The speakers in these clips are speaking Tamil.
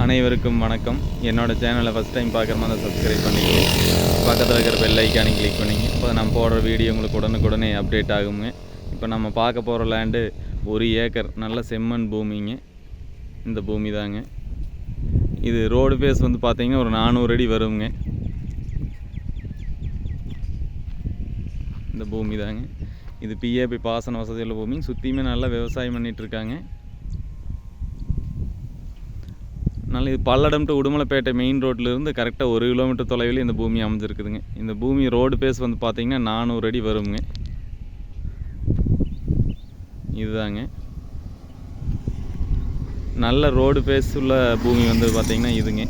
அனைவருக்கும் வணக்கம். என்னோடய சேனலை ஃபஸ்ட் டைம் பார்க்குற மாதிரி சப்ஸ்கிரைப் பண்ணிக்கோங்க. பக்கத்தில் இருக்கிற பெல் ஐக்கானை கிளிக் பண்ணிங்க இப்போ நம்ம போடுற வீடியோ உங்களுக்கு உடனுக்குடனே அப்டேட் ஆகுங்க. இப்போ நம்ம பார்க்க போகிற லேண்டு ஒரு ஏக்கர் நல்ல செம்மண் பூமிங்க. இந்த பூமி தாங்க. இது ரோடு பேஸ் வந்து பார்த்தீங்கன்னா ஒரு நானூறு அடி வருங்க. இந்த பூமி தாங்க. இது பிஏபி பாசன வசதியுள்ள பூமி சுற்றியுமே நல்லா விவசாயம் பண்ணிகிட்ருக்காங்க அதனால் இது பல்லடம் டு உடுமலைப்பேட்டை மெயின் ரோட்லேருந்து கரெக்டாக ஒரு கிலோமீட்டர் தொலைவில் இந்த பூமி அமைஞ்சிருக்குதுங்க. இந்த பூமி ரோடு பேஸ் வந்து பார்த்திங்கன்னா நானூறு அடி வருங்க. இதுதாங்க. நல்ல ரோடு பேஸ் உள்ள பூமி வந்து பார்த்திங்கன்னா இதுங்க.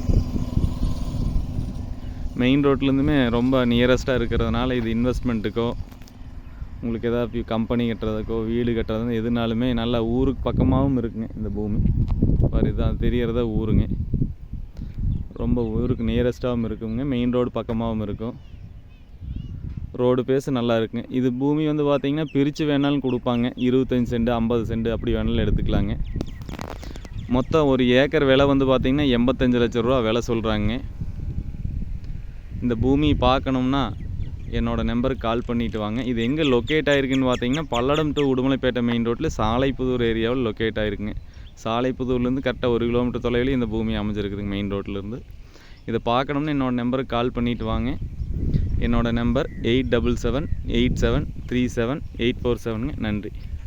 மெயின் ரோட்லேருந்துமே ரொம்ப நியரஸ்ட்டாக இருக்கிறதுனால இது இன்வெஸ்ட்மெண்ட்டுக்கோ உங்களுக்கு ஏதாவது கம்பெனி கட்டுறதுக்கோ வீடு கட்டுறது எதுனாலுமே நல்லா ஊருக்கு பக்கமாகவும் இருக்குங்க இந்த பூமி. பாரு இதான் தெரியறதா ஊருங்க. ரொம்ப ஊருக்கு நியரஸ்ட்டாகவும் இருக்குங்க. மெயின் ரோடு பக்கமாகவும் இருக்கும். ரோடு பேச நல்லா இருக்குங்க. இது பூமி வந்து பார்த்திங்கன்னா பிரித்து வேணாலும் கொடுப்பாங்க. இருபத்தஞ்சி சென்ட் ஐம்பது சென்ட் அப்படி வேணாலும் எடுத்துக்கலாங்க. மொத்தம் ஒரு ஏக்கர் விலை வந்து பார்த்திங்கன்னா எண்பத்தஞ்சு லட்ச ரூபா விலை சொல்கிறாங்க இந்த பூமி பார்க்கணும்னா என்னோடய நம்பருக்கு கால் பண்ணிட்டு வாங்க. இது எங்கே லொக்கேட் ஆயிருக்குன்னு பார்த்தீங்கன்னா பல்லடம் டு உடுமலைப்பேட்டை மெயின் ரோட்டில் சாலைப்புதூர் ஏரியாவில் லொக்கேட் ஆயிருக்குங்க. சாலைப்புதூர்லேருந்து கரெக்டாக ஒரு கிலோமீட்டர் தொலைவில் இந்த பூமி அமைஞ்சிருக்குதுங்க மெயின் ரோட்லேருந்து இதை பார்க்கணும்னு என்னோட நம்பருக்கு கால் பண்ணிட்டு வாங்க. என்னோடய number eight double seven eight seven three seven eight four செவனுங்க நன்றி.